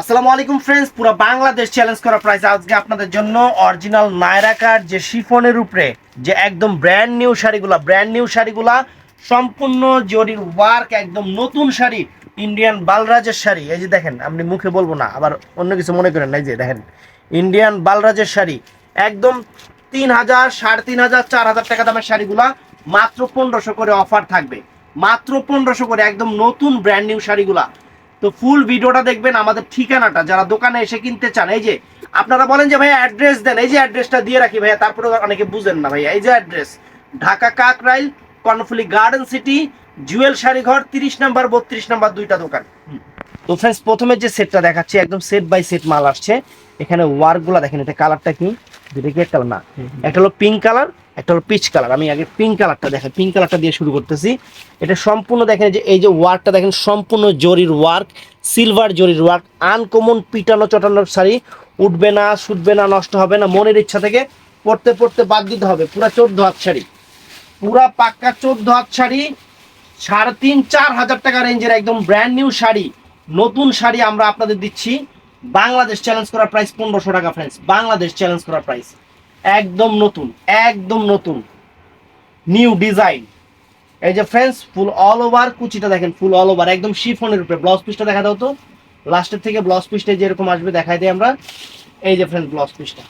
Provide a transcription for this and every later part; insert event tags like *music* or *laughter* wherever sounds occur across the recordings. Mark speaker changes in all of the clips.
Speaker 1: আসসালামু আলাইকুম ফ্রেন্ডস পুরো বাংলাদেশ চ্যালেঞ্জ করা প্রাইস আজকে আপনাদের জন্য অরিজিনাল নায়রাকার যে শিফনের উপরে যে একদম ব্র্যান্ড নিউ শাড়িগুলা ব্র্যান্ড নিউ শাড়িগুলা, সম্পূর্ণ জরির ওয়ার্ক একদম নতুন শাড়ি ইন্ডিয়ান বালরাজের শাড়ি। এই যে দেখেন, আপনি মুখে বলব না, আবার অন্য কিছু মনে করেন এই যে দেখেন ইন্ডিয়ান বালরাজের শাড়ি, একদম তিন হাজার, সাড়ে তিন হাজার, চার হাজার টাকা দামের শাড়িগুলা, মাত্র পনেরোশো করে অফার থাকবে। মাত্র পনেরোশো করে একদম নতুন ব্র্যান্ড নিউ শাড়িগুলা। তো ফুল ভিডিওটা দেখবেন আমাদের ঠিকানাটা যারা দোকানে এসে কিনতে চান এই যে আপনারা বলেন যে ভাইয়া অ্যাড্রেস দেন এই যে অ্যাড্রেসটা দিয়ে রাখি ভাইয়া তারপরে অনেকে বুঝেন না ভাইয়া এই যে address Dhaka Kakrail Karnaphuli garden city jewel শাড়িঘর তিরিশ নাম্বার বত্রিশ নাম্বার দুইটা দোকান। তো ফ্রেন্ডস প্রথমে যে সেটটা দেখাচ্ছি একদম সেট বাই সেট মাল আসছে। এখানে ওয়ার্কগুলো দেখেন এটা কালারটা কি? দুটো কি কালার না একটা হলো পিঙ্ক কালার একটা হলো পিচ কালার আমি আগে পিঙ্ক কালারটা দেখেন পিঙ্ক কালারটা দিয়ে শুরু করতেছি। এটা সম্পূর্ণ দেখেন যে এই যে ওয়ার্কটা দেখেন, সম্পূর্ণ জরির ওয়ার্ক সিলভার জরির ওয়ার্ক আনকমন পিটানো চটানোর শাড়ি। উঠবে না, শুটবে না, নষ্ট হবে না, মনের ইচ্ছা থেকে পড়তে পড়তে বাদ দিতে হবে। পুরা চোদ্দ হাত শাড়ি। পুরা পাক্কা চোদ্দ হাত শাড়ি, সাড়ে তিন, চার হাজার টাকা রেঞ্জের একদম ব্র্যান্ড নিউ শাড়ি। নতুন শাড়ি আমরা আপনাদের দিচ্ছি। বাংলাদেশ চ্যালেঞ্জ করার প্রাইস পনেরোশো টাকা ফ্রেন্ডস বাংলাদেশ চ্যালেঞ্জ করার প্রাইস একদম নতুন একদম নতুন। নিউ ডিজাইন এই যে ফ্রেন্ডস ফুল অল ওভার কুচিটা দেখেন ফুল অল ওভার একদম শিফনের উপরে। ব্লাউজ পিসটা দেখা দাও তো। লাস্টের থেকে ব্লাউজ পিসটা যেরকম আসবে, দেখাই দিই আমরা। এই যে ফ্রেন্ডস ব্লাউজ পিসটা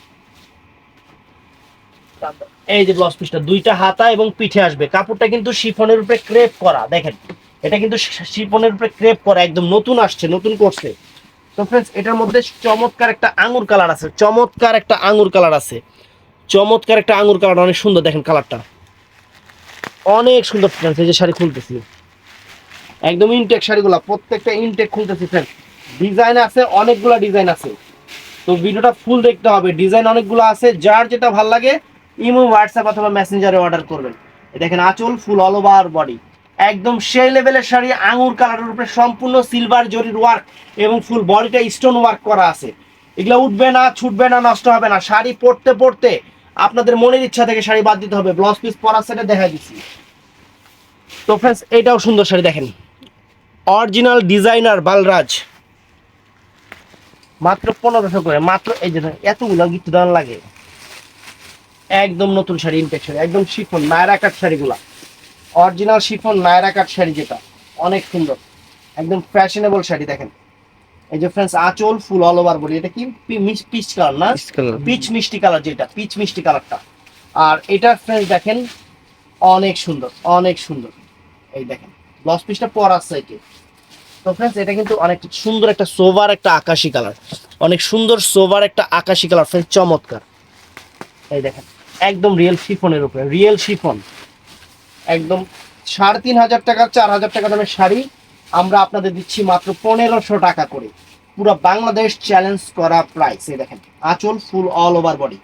Speaker 1: এই যে ব্লাউজ পিসটা দুইটা হাতা এবং পিঠে আসবে। কাপড়টা কিন্তু শিফনের উপরে ক্রেপ করা, দেখেন। এটা কিন্তু শিফনের উপরে ক্রেপ করা, একদম নতুন আসছে, নতুন করছে। তো ফ্রেন্ডস এটার মধ্যে চমৎকার একটা আঙুর কালার আছে, চমৎকার একটা আঙুর কালার আছে। চমৎকার একটা আঙুর কালার অনেক সুন্দর দেখেন কালারটা। অনেক সুন্দর ফ্রেন্ডস এই যে শাড়ি খুলতেছি। একদম ইনটেক শাড়িগুলা, প্রত্যেকটা ইনটেক খুলতেছি ফ্রেন্ডস ডিজাইন আছে, অনেকগুলা ডিজাইন আছে। তো ভিডিওটা ফুল দেখতে হবে। ডিজাইন অনেকগুলো আছে, যার যেটা ভালো লাগে, ইমো হোয়াটসঅ্যাপ অথবা মেসেঞ্জারে অর্ডার করবেন। দেখেন আঁচল ফুল অল ওভার বডি একদম সেই লেভেলের শাড়ি আঙুর কালারের উপরে সম্পূর্ণ সিলভার জরির ওয়ার্ক এবং ফুল বডিটা স্টোন ওয়ার্ক করা আছে। এগুলো উঠবে না, ছুটবে না, নষ্ট হবে না। শাড়ি পরতে পরতে আপনাদের মনের ইচ্ছা থেকে শাড়ি বাদ দিতে হবে। ব্লাউজ পিস পরার সেটে দেখা দিচ্ছি। তো ফ্রেন্ডস এটাও সুন্দর শাড়ি দেখেন। Original designer Balraj. মাত্র পনেরোশো করে। মাত্র এই যে এতগুলো গিফট দান লাগে। একদম নতুন শাড়ি ইনটেক শাড়ি, একদম শিফন নায়রা কাট শাড়িগুলা। Original chiffon Naira cut sari যেটা। অনেক সুন্দর। একদম ফ্যাশনেবল শাড়ি দেখেন। এই যে ফ্রেন্ডস আঁচল ফুল অল ওভার বলি এটা কি? পিচ কালার না? পিচ মিষ্টি কালার যেটা পিচ মিষ্টি কালারটা আর এটা ফ্রেন্ডস দেখেন অনেক সুন্দর অনেক সুন্দর। এই দেখেন ব্লাউজ পিসটা পরার সাইডে তো ফ্রেন্ডস এটা কিন্তু অনেক সুন্দর একটা সোভার একটা আকাশি কালার অনেক সুন্দর সোভার একটা আকাশি কালার ফ্রেন্ডস চমৎকার। এই দেখেন একদম রিয়েল শিফনের উপরে রিয়েল শিফন একদম সাড়ে তিন হাজার টাকা চার হাজার টাকা দামের শাড়ি। আমরা আপনাদের দিচ্ছি মাত্র পনেরোশো টাকা করে। পুরো বাংলাদেশ চ্যালেঞ্জ করা প্রাইস এই দেখেন, আঁচল full all over body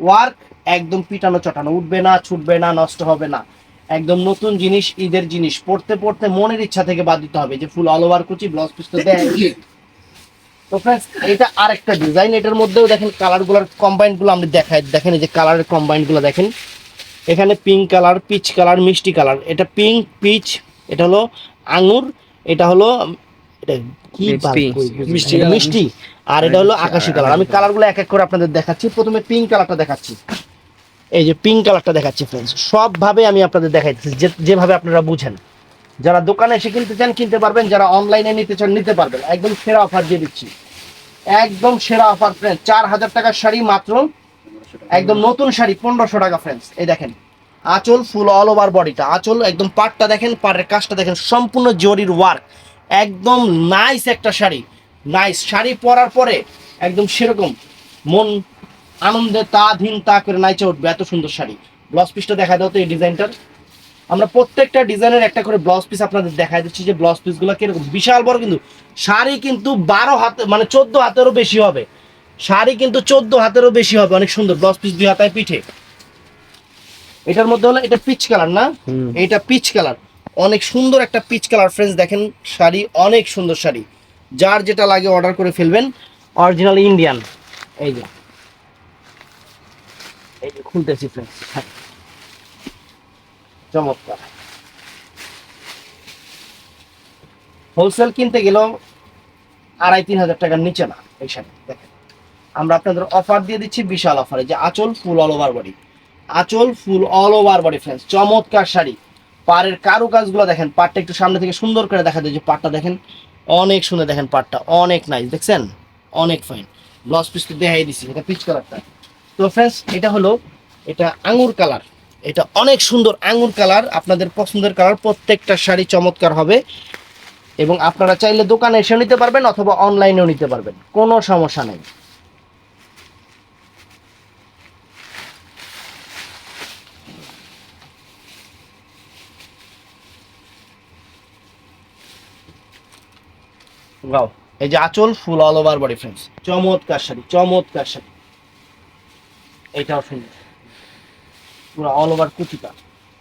Speaker 1: work একদম পিটানো চটানো, উঠবে না, ছুটবে না, নষ্ট হবে না। একদম নতুন জিনিস, ঈদের জিনিস, পড়তে পড়তে মনের ইচ্ছা থেকে বাদ দিতে হবে যে ফুল অল ওভার কুচি ব্লাউজ পিস তো দেয় তো ফ্রেন্ডস এটা আরেকটা ডিজাইন এটার মধ্যেও দেখেন কালারগুলোর কম্বাইনগুলো আমরা দেখাই, দেখেন এই যে কালারের কম্বাইনগুলো দেখেন। এখানে পিঙ্ক কালার পিচ কালার মিষ্টি কালার এটা পিঙ্ক পিচ এটা হলো আঙুর এটা হলো এটা কি
Speaker 2: মিষ্টি। মিষ্টি
Speaker 1: আর এটা হলো আকাশি কালার আমি কালারগুলো এক এক করে আপনাদের দেখাচ্ছি। প্রথমে পিঙ্ক কালারটা দেখাচ্ছি। এই যে পিঙ্ক কালারটা দেখাচ্ছি ফ্রেন্ডস সবভাবে আমি আপনাদের দেখাইতেছি যেভাবে আপনারা বুঝেন। যারা দোকানে এসে কিনতে চান কিনতে পারবেন। যারা অনলাইনে নিতে চান নিতে পারবেন। একদম সেরা অফার দিয়ে দিচ্ছি। একদম সেরা অফার ফ্রেন্ড চার হাজার টাকার শাড়ি মাত্র একদম নতুন শাড়ি পনেরোশো টাকা ফ্রেন্ডস এই দেখেন। আঁচল ফুল অল ওভার বডিটা আঁচল একদম পাটটা দেখেন পাড়ের কাজটা দেখেন, সম্পূর্ণ জরির ওয়ার্ক একদম নাইস একটা শাড়ি। নাইস শাড়ি পরার পরে একদম সেরকম মন আনন্দে তা ধীন তা করে নাইচে উঠবে, এত সুন্দর শাড়ি। ব্লাউজ পিসটা দেখা দাও তো এই ডিজাইনটার আমরা প্রত্যেকটা ডিজাইনের একটা করে ব্লাউজ পিস আপনাদের দেখা দিচ্ছি যে ব্লাউজ পিসগুলো কীরকম। বিশাল বড় কিন্তু, শাড়ি কিন্তু বারো হাতে মানে চোদ্দ হাতেরও বেশি হবে। শাড়ি কিন্তু চোদ্দ হাতেরও বেশি হবে, অনেক সুন্দর। ব্লাউজ পিস দুই হাতায় পিঠে। এটার মধ্যে হলো এটা পিচ কালার না। এটা পিচ কালার অনেক সুন্দর একটা পিচ কালার ফ্রেন্ডস দেখেন শাড়ি অনেক সুন্দর শাড়ি। যার যেটা লাগে অর্ডার করে ফেলবেন। অরিজিনাল ইন্ডিয়ান এই যে। এই যে খুলতেছি ফ্রেন্ডস চমৎকার। হোলসেল কিনতে গেলেও আড়াই তিন হাজার টাকার নিচে না এই শাড়ি দেখেন। আমরা আপনাদের অফার দিয়ে দিচ্ছি বিশাল অফারে যে আঁচল ফুল অল ওভার বডি আঁচল, full all over body friends চমৎকার শাড়ি। পাড়ের কারু কাজগুলো দেখেন পাটটা একটু সামনে থেকে সুন্দর করে দেখা যায় যে পাটটা দেখেন, অনেক সুন্দর দেখেন পাটটা অনেক নাইস দেখছেন? অনেক ফাইন ব্লাউজ পিস দেখাই দিচ্ছি এটা পিচ কালারটা তো ফ্রেন্ডস এটা হলো, এটা আঙুর কালার এটা অনেক সুন্দর আঙুর কালার আপনাদের পছন্দের কালার প্রত্যেকটা শাড়ি চমৎকার হবে। এবং আপনারা চাইলে দোকানে এসেও নিতে পারবেন অথবা অনলাইনেও নিতে পারবেন, কোনো সমস্যা নেই। গাও এই যে আঁচল full all over body friends চমৎকার শাড়ি চমৎকার শাড়ি। এইটাও সুন্দর। পুরো অল ওভার কুচিটা,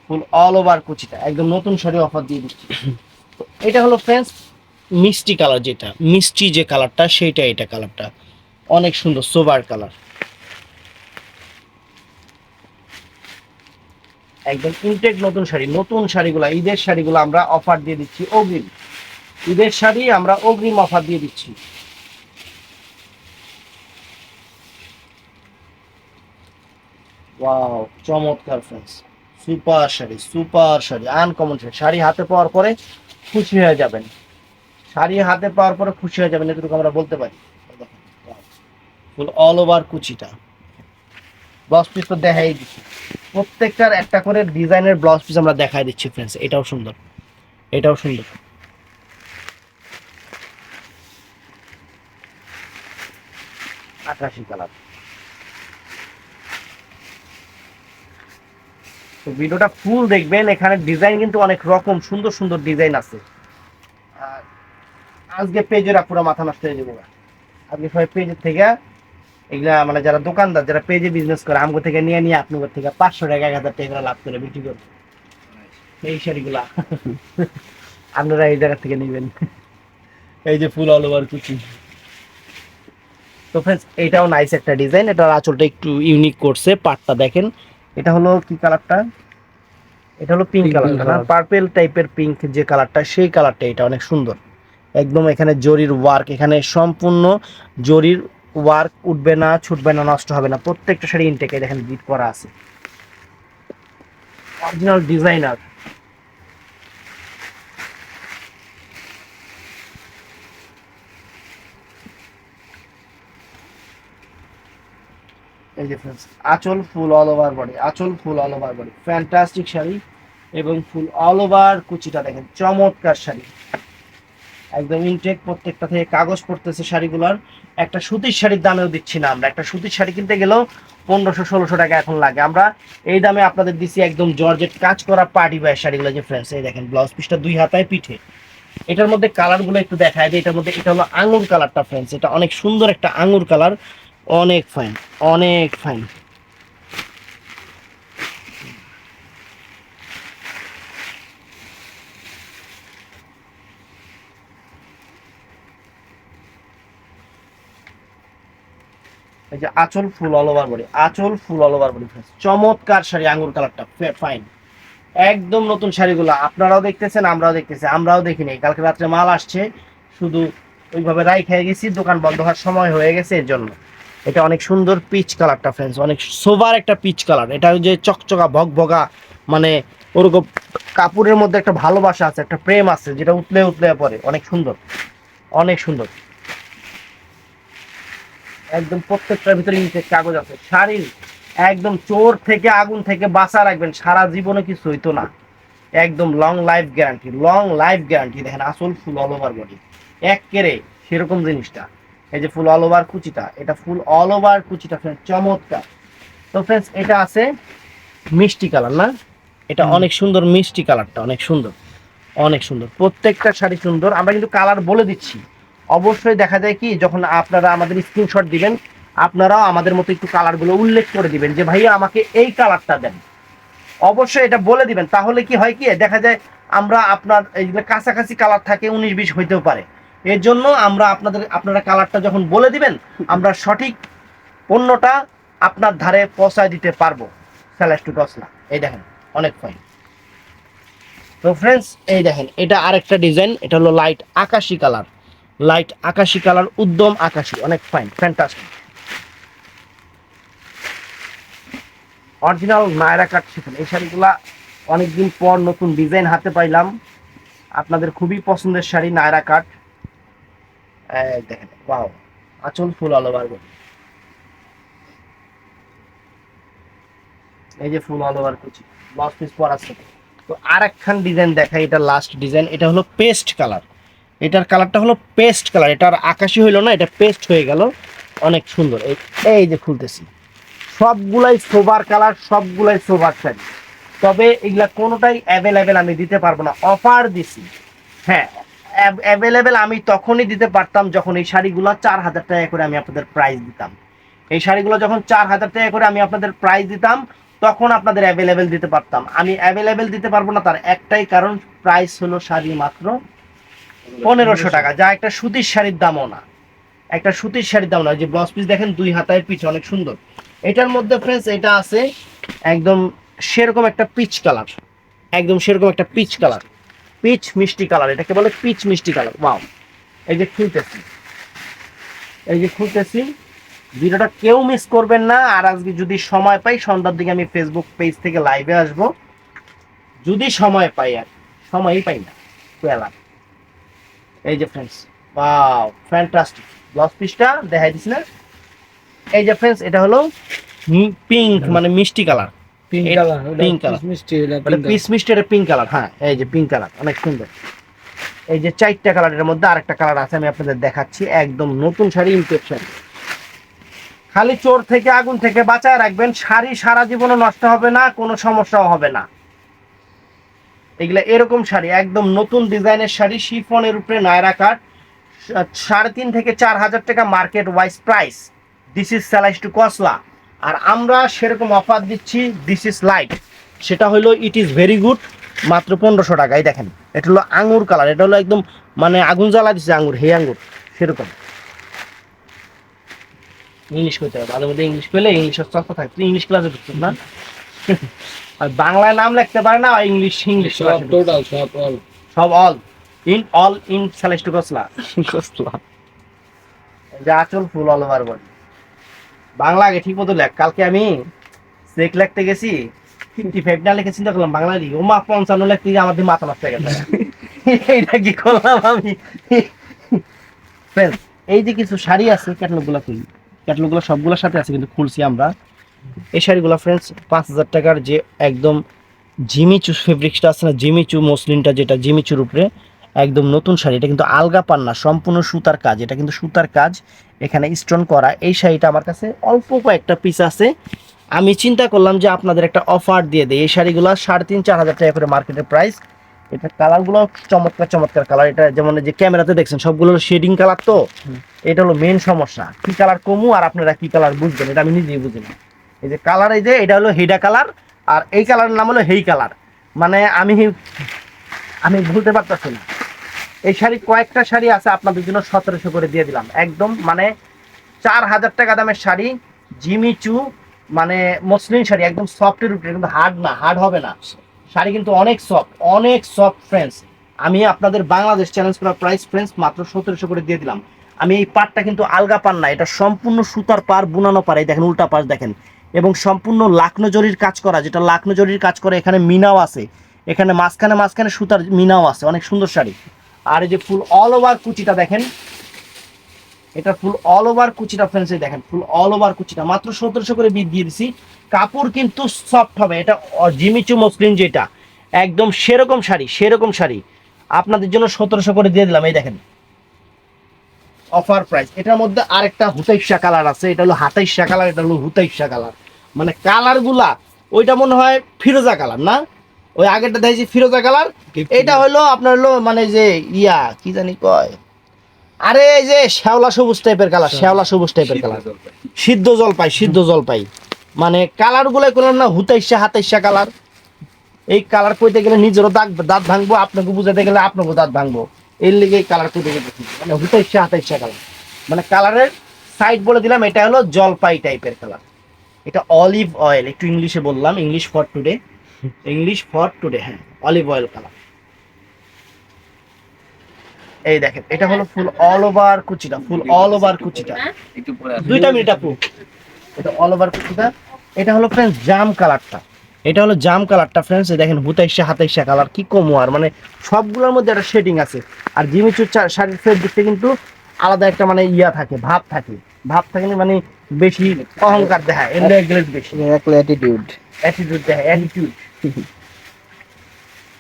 Speaker 1: ফুল অল ওভার কুচিটা। একদম নতুন শাড়ি অফার দিয়ে দিচ্ছি। এটা হলো ফ্রেন্ডস মিষ্টি কালার যেটা, মিষ্টি যে কালারটা সেইটা এটা কালারটা অনেক সুন্দর সোবার কালার একদম ইনটেক নতুন শাড়ি, নতুন শাড়িগুলো, ঈদের শাড়িগুলো আমরা অফার দিয়ে দিচ্ছি অগ্রিম। ঈদের শাড়ি আমরা অগ্রিম অফার দিয়ে দিচ্ছি। ওয়াও, চমৎকার friends super sari super sari. Uncommon sari. Sari হাতে পাওয়ার পরে খুশি হয়ে যাবেন। শাড়ি হাতে পাওয়ার পরে খুশি হয়ে যাবেন, এটুকু আমরা বলতে পারি। ফুল অল ওভার কুচিটা। ব্লাউজ পিস তো দেখাই দিচ্ছি। প্রত্যেকটার একটা করে ডিজাইনের ব্লাউজ পিস আমরা দেখাই দিচ্ছি ফ্রেন্ডস এটাও সুন্দর। এটাও সুন্দর। আকাশি কালার। তো ভিডিওটা ফুল দেখবেন, এখানে ডিজাইন কিন্তু অনেক রকম, সুন্দর সুন্দর ডিজাইন আছে। আর আজকে পেজের পুরো মাথা নষ্ট হয়ে যাব আজকে সবাই পেজের থেকে, এগুলা মানে যারা দোকানদার, যারা পেজে বিজনেস করে, আমগো থেকে নিয়ে নিয়ে আপনাদের থেকে পাঁচশো টাকা, এক হাজার টাকা লাভ করে বিক্রি করবে। এই শাড়িগুলা। আপনারা এই জায়গা থেকে নেবেন। এই যে ফুল অল ওভার কুচি। তো ফ্রেন্ডস এটাও নাইস একটা ডিজাইন এটার আঁচলটা একটু ইউনিক করছে পাটটা দেখেন। এটা হলো কি কালারটা এটা হলো pink
Speaker 2: Pink
Speaker 1: color
Speaker 2: color.
Speaker 1: Purple টাইপের পিঙ্ক যে কালারটা সেই কালারটা এটা অনেক সুন্দর। একদম এখানে জরির ওয়ার্ক এখানে সম্পূর্ণ জরির ওয়ার্ক উঠবে না ছুটবে না নষ্ট হবে না। প্রত্যেকটা শাড়ি ইনটেকে দেখেন বিট করা আছে। অরিজিনাল ডিজাইনার এই যে friends, আঁচল ফুল অল ওভার বডি আঁচল full all over body fantastic sari এবং ফুল অল ওভার কুচিটা দেখেন চমৎকার শাড়ি। একদম ইনটেক প্রত্যেকটা থেকে কাগজ পড়তেছে শাড়িগুলোর। একটা সুতির শাড়ির দামেও দিচ্ছি না আমরা। একটা সুতির শাড়ি কিনতে গেলেও পনেরোশো ষোলোশো টাকা এখন লাগে। আমরা এই দামে আপনাদের দিচ্ছি একদম জর্জেট কাজ করা পার্টি ওয়্যার শাড়িগুলো যে ফ্রেন্ডস এই দেখেন ব্লাউজ পিসটা দুই হাতায় পিঠে। এটার মধ্যে কালারগুলো একটু দেখায় দিই এটার মধ্যে এটা হলো আঙুর কালারটা ফ্রেন্ডস এটা অনেক সুন্দর একটা আঙুর কালার অনেক ফাইন অনেক ফাইন এই যে আঁচল ফুল অল ওভার বডি আঁচল ফুল অল ওভার বডি চমৎকার শাড়ি, আঙ্গুর কালারটা ফাইন একদম নতুন শাড়িগুলো, আপনারাও দেখতেছেন, আমরাও দেখতেছি, আমরাও দেখিনি কালকে রাত্রে মাল আসছে, শুধু ওইভাবে রাই খেয়ে গেছি, দোকান বন্ধ হওয়ার সময় হয়ে গেছে, এর জন্য। এটা অনেক সুন্দর পিচ কালারটা ফ্রেন্ডস অনেক সোবার একটা পিচ কালার এটা যে চকচকা ভগভগা মানে ওরকম কাপড়ের মধ্যে একটা ভালোবাসা আছে, একটা প্রেম আছে, যেটা উতলে উতলে পড়ে অনেক সুন্দর। অনেক সুন্দর। একদম প্রত্যেকটার ভিতরে ইনটেক কাগজ আছে। শাড়ির একদম চোর থেকে আগুন থেকে বাঁচা রাখবেন, সারা জীবনে কিছু হইতো না। একদম long life guarantee long life guarantee দেখেন, আসল ফুল অল ওভার বডি এক কেড়ে সেরকম জিনিসটা। এই যে ফুল অল ওভার কুচিটা এটা ফুল অল ওভার কুচিটা ফ্রেন্ড চমৎকার। তো ফ্রেন্ডস এটা আছে মিষ্টি কালার না? এটা অনেক সুন্দর মিষ্টি কালারটা অনেক সুন্দর অনেক সুন্দর। প্রত্যেকটা শাড়ি সুন্দর। আমরা কিন্তু কালার বলে দিচ্ছি। অবশ্যই দেখা যায় কি যখন আপনারা আমাদের স্ক্রিনশট দিবেন আপনারাও আমাদের মতো একটু কালারগুলো উল্লেখ করে দিবেন যে ভাইয়া আমাকে এই কালারটা দেন। অবশ্যই এটা বলে দিবেন। তাহলে কি হয় কি দেখা যায় আমরা আপনার এই যে কাছাকাছি কালার থাকে উনিশ বিশ হইতেও পারে। এর জন্য আমরা আপনাদের, আপনারা কালারটা যখন বলে দিবেন, আমরা সঠিক পণ্যটা আপনার ধারে পৌঁছায় দিতে পারব। স্যালাস টু টসলা এই দেখেন, অনেক ফাইন তো ফ্রেন্ডস এই দেখেন, এটা আরেকটা ডিজাইন এটা হলো লাইট আকাশি কালার লাইট আকাশি কালার উদ্যম আকাশি, অনেক fine fantastic original Naira cut শিখুন। এই শাড়িগুলা অনেকদিন পর নতুন ডিজাইন হাতে পাইলাম। আপনাদের খুবই পছন্দের শাড়ি, নায়রা কাট দেখেন ফুল অল ওভার এই যে ফুল অল ওভার পিস তো আর একখান ডিজাইন দেখাই, এটা লাস্ট ডিজাইন এটা হলো পেস্ট কালার এটার কালারটা হলো পেস্ট কালার আকাশি হইল না, এটা পেস্ট হয়ে গেল। অনেক সুন্দর। এই এই যে খুলতেছি। সবগুলাই সোবার কালার সবগুলাই সোবার শাড়ি তবে এগুলা কোনোটাই অ্যাভেলেবেল আমি দিতে পারব না। অফার দিছি। হ্যাঁ অ্যাভেলেবেল আমি তখনই দিতে পারতাম যখন এই শাড়িগুলো চার হাজার টাকা করে আমি আপনাদের প্রাইস দিতাম। এই শাড়িগুলো যখন চার হাজার টাকা করে আমি আপনাদের প্রাইস দিতাম, তখন আপনাদের অ্যাভেলেবেল দিতে পারতাম। আমি অ্যাভেলেবেল দিতে পারব না, তার একটাই কারণ প্রাইস হলো শাড়ি মাত্র পনেরোশো টাকা। যা একটা সুতির শাড়ির দামও না। একটা সুতির শাড়ির দাম না। যে ব্লাউজ পিস দেখেন, দুই হাতায় পিচ, অনেক সুন্দর। এটার মধ্যে ফ্রেন্ডস এটা আছে একদম সেরকম একটা পিচ কালার একদম সেরকম একটা পিচ কালার পিচ মিষ্টি কালার এটাকে বলে পিচ মিষ্টি কালার ওয়াও। এই যে খুলতেছি। এই যে খুলতেছি। ভিডিওটা কেউ মিস করবেন না আর আজকে যদি সময় পাই সন্ধ্যার দিকে আমি ফেসবুক পেজ থেকে লাইভে আসব। যদি সময় পাই আর সময়ই পাই না পেলাম এই যে ফ্রেন্ডস ওয়াও ফ্যান্টাস্টিক ব্লাউজ পিসটা দেখাই দিছি না। এই যে ফ্রেন্ডস এটা হলো পিঙ্ক মানে মিষ্টি কালার।
Speaker 2: Pink colour. মিষ্টি
Speaker 1: মানে পিস মিষ্টি এটা পিঙ্ক কালার হ্যাঁ এই যে পিঙ্ক কালার অনেক সুন্দর। এই যে চারটা কালারের মধ্যে আরেকটা কালার আছে আমি আপনাদের দেখাচ্ছি একদম নতুন শাড়ি ইমপ্রেস খালি চোর থেকে আগুন থেকে বাঁচায় রাখবেন শাড়ি সারা নষ্ট হবে না কোনো সমস্যাও হবে না। এগুলা এরকম শাড়ি একদম নতুন ডিজাইনের শাড়ি শিফনের উপরে নায়রা কাট সাড়ে তিন থেকে চার হাজার টাকা market wise price this is স্যালাইস টু কসলা আর আমরা সেরকম অফার দিচ্ছি দিস ইজ লাইট সেটা হলো ইট ইজ ভেরি গুড মাত্র পনেরোশো টাকা। এই দেখেন এটা হলো আঙুর কালার এটা হলো একদম মানে আগুন জ্বালা দিচ্ছে আঙুর হে আঙুর সেরকম। ইংলিশ করতে হবে ভালো মধ্যে ইংলিশ পেলে ইংলিশ চর্চা থাকতো ইংলিশ ক্লাসে ঢুকতো না? আর বাংলায় নাম লিখতে পারে না ইংলিশ ইংলিশ
Speaker 2: সব টোটাল সব অল
Speaker 1: সব অল ইন অল ইন সেলেস্ট কসলা যে আচল full all over body Bangla আগে ঠিক মতো লেখ। কালকে আমি চেক লিখতে গেছি ফিফটি ফাইভ না লিখে চিন্তা করলাম, বাংলা লিখি। ও মা পঞ্চান্ন লেখতে গিয়ে আমাদের মাথা নষ্ট গেছে। এইটা কি করলাম আমি? এই যে কিছু শাড়ি আছে ক্যাটালগুলো খুলি। ক্যাটালগুলো সবগুলোর সাথে আছে কিন্তু খুলছি আমরা। এই শাড়িগুলো ফ্রেন্ডস পাঁচ হাজার টাকার যে একদম জিমিচু ফেব্রিক্সটা আছে না, জিমিচু, মসলিনটা যেটা, জিমিচুর উপরে একদম নতুন শাড়ি। এটা কিন্তু আলগা পান্না সম্পূর্ণ সুতার কাজ। এটা কিন্তু সুতার কাজ। এখানে স্টোন করা। এই শাড়িটা আমার কাছে অল্প কয়েকটা পিস আছে। আমি চিন্তা করলাম যে আপনাদের একটা অফার দিয়ে দেয় এই শাড়িগুলো সাড়ে তিন চার হাজার টাকা করে মার্কেটের প্রাইস এটা কালারগুলো চমৎকার চমৎকার কালার এটা যেমন যে ক্যামেরাতে দেখছেন সবগুলো শেডিং কালার তো। এটা হলো মেন সমস্যা। কি কালার কমু আর আপনারা কি কালার বুঝবেন? এটা আমি নিজেই বুঝি না। এই যে কালার এই যে এটা হলো হেডা কালার আর এই কালারের নাম হলো হেই কালার মানে আমি আমি বলতে পারতেছি না। এই শাড়ি কয়েকটা শাড়ি আছে আপনাদের জন্য সতেরোশো করে দিয়ে দিলাম। একদম মানে চার হাজার টাকা দামের শাড়ি জিমিচু মানে মসলিন শাড়ি, একদম সফটের উপরে, কিন্তু হার্ড না হার্ড হবে না। শাড়ি কিন্তু অনেক সফট অনেক সফট ফ্রেন্ডস আমি আপনাদের বাংলাদেশ চ্যালেঞ্জ করার প্রাইস ফ্রেন্ডস মাত্র সতেরোশো করে দিয়ে দিলাম। আমি এই পাটটা কিন্তু আলগা পান না, এটা সম্পূর্ণ সুতার পার বুনানো পার এই দেখেন উল্টা পাশ দেখেন। এবং সম্পূর্ণ লাকনো জরির কাজ করা, যেটা লাকনো জরির কাজ করে, এখানে মিনাও আছে। এখানে মাঝখানে মাঝখানে সুতার মিনাও আছে, অনেক সুন্দর শাড়ি। আর এই যে ফুল অল ওভার কুচিটা দেখেন, এটা ফুল অল ওভার কুচিটা ফ্রেন্ডস দেখেন, ফুল অল ওভার কুচিটা। মাত্র সতেরোশো করে বিট দিয়ে দিছি। কাপড় কিন্তু সফট হবে, এটা জিমিচু মসলিন যেটা, একদম সেরকম শাড়ি সেরকম শাড়ি। আপনাদের জন্য সতেরোশো করে দিয়ে দিলাম, এই দেখেন। অফার প্রাইস এটার মধ্যে আরেকটা হুতাইশা কালার আছে, এটা হলো হাতাইশা কালার এটা হলো হুতাইশা কালার মানে কালারগুলা ওইটা মনে হয় ফিরোজা কালার না? ওই আগেরটা দেখছি ফিরোজা কালার। এটা হলো আপনার হলো মানে যে ইয়া কি জানি কয়? আরে এই যে শ্যাওলা সবুজ টাইপের কালার শ্যাওলা সবুজ টাইপের কালার। সিদ্ধ জলপাই সিদ্ধ জলপাই। মানে কালারগুলো করলাম না হুতাইশা হাতাইশা কালার। এই কালার কইতে গেলে নিজেরও দাগ দাঁত ভাঙবো আপনাকে বুঝাতে গেলে আপনাকে দাঁত ভাঙবো। এর লিগে কালার কইতে গেলে মানে হুতাইশা হাতাইশা কালার। মানে কালারের সাইড বলে দিলাম এটা হলো জলপাই টাইপের কালার। এটা অলিভ অয়েল একটু ইংলিশে বললাম English for today English for today হ্যাঁ অলিভ অয়েল কালার এই দেখেন এটা হলো ফুল অল ওভার কুচিটা ফুল অল ওভার কুচিটা। দুইটা মিনিট আপু। এটা অল ওভার কুচিটা। এটা হলো ফ্রেন্ডস জাম কালারটা এটা হলো জাম কালারটা ফ্রেন্ডস দেখেন হুতাইশা হাতাইশা কালার কি কম আর মানে সবগুলোর মধ্যে একটা শেডিং আছে। আর জিমিচুর শাড়ির ফেব্রিকটা কিন্তু আলাদা একটা মানে ইয়া থাকে ভাব থাকে। ভাব থাকে মানে বেশি অহংকার দেখায় বেশি।
Speaker 3: অ্যাটিটিউড
Speaker 1: অ্যাটিটিউড দেখায় অ্যাটিটিউড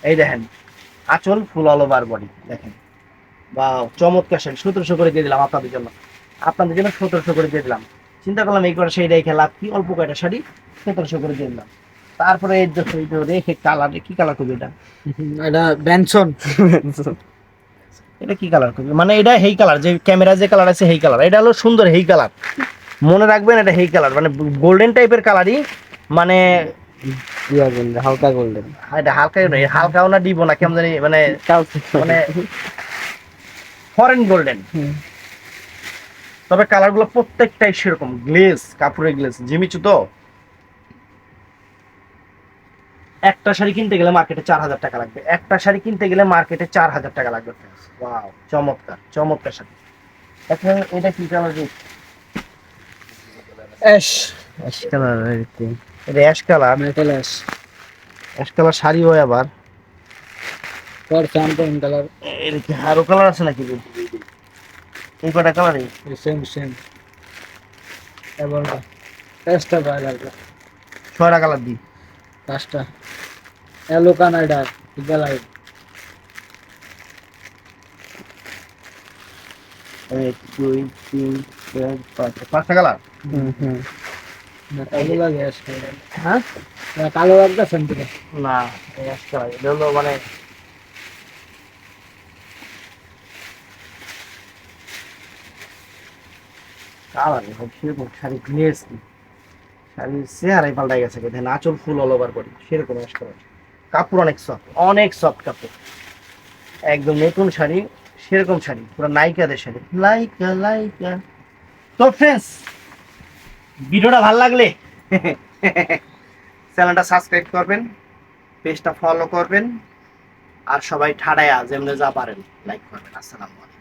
Speaker 1: এই দেখেন আঁচল ফুল অল ওভার বডি দেখেন। বা চমৎকার শাড়ি সতেরোশো করে দিয়ে দিলাম আপনাদের জন্য। আপনাদের জন্য সতেরোশো করে দিয়ে দিলাম। চিন্তা করলাম এই করে সেই রেখে লাভ কি? অল্প কয়টা শাড়ি? সতেরোশো করে দিয়ে দিলাম। তারপরে এই দেখো এই রেখে কালার কি কালার করবে এটা?
Speaker 3: এটা বেনসন
Speaker 1: এটা কি কালার করবে মানে এটা হেই কালার যে ক্যামেরা যে কালার আছে হেই কালার এটা হলো সুন্দর হেই কালার মনে রাখবেন এটা হেই কালার মানে গোল্ডেন টাইপের কালারই মানে
Speaker 3: ইয়া গোল্ডেন হালকা গোল্ডেন।
Speaker 1: এটা হালকা নয় হালকাও না দিব না কেমন জানি মানে মানে ফরেন গোল্ডেন। তবে কালারগুলো প্রত্যেকটাই সেরকম গ্লেজ কাপড়ের গ্লেজ জিমিচু তো একটা শাড়ি কিনতে গেলে মার্কেটে চার হাজার টাকা লাগবে একটা শাড়ি কিনতে গেলে মার্কেটে চার হাজার টাকা লাগবে। ওয়াও চমৎকার চমৎকার শাড়ি। এখন এটা কি কালার
Speaker 3: অ্যাশ। অ্যাশ কালার
Speaker 1: এটা ash color
Speaker 3: metal ash
Speaker 1: ash color sari হয় আবার।
Speaker 3: পর শ্যাম্পেন
Speaker 1: কালারের কি আরও কালার আছে নাকি? এই কটা কালারই
Speaker 3: সেম সেম এবার পাঁচটা ভালো লাগবে
Speaker 1: ছয়টা কালার দিই
Speaker 3: পাঁচটা এলো কানাডা কালার
Speaker 1: এক দুই তিন চার পাঁচ পাঁচটা কালার
Speaker 3: হুম হুম।
Speaker 1: হ্যাঁ?
Speaker 3: কালো
Speaker 1: না এটা হলো মানে কালার সেরকম শাড়ি গ্লেস শাড়ির চেহারাই পাল্টাই গেছে দেখেন আঁচল ফুল অল ওভার করি সেরকম অ্যাশ কালার কাপড় অনেক সফট অনেক সফট কাপড়। একদম নতুন শাড়ি সেরকম শাড়ি পুরো নায়িকাদের শাড়ি। লাইকা লাইকা। তো ফ্রেন্ডস ভিডিওটা ভালো লাগলে *laughs* চ্যানেলটা সাবস্ক্রাইব করবেন, পেজটা ফলো করবেন, আর সবাই ঠাড়ায়া যেমনি যা পারেন লাইক করবেন। আসসালামু আলাইকুম।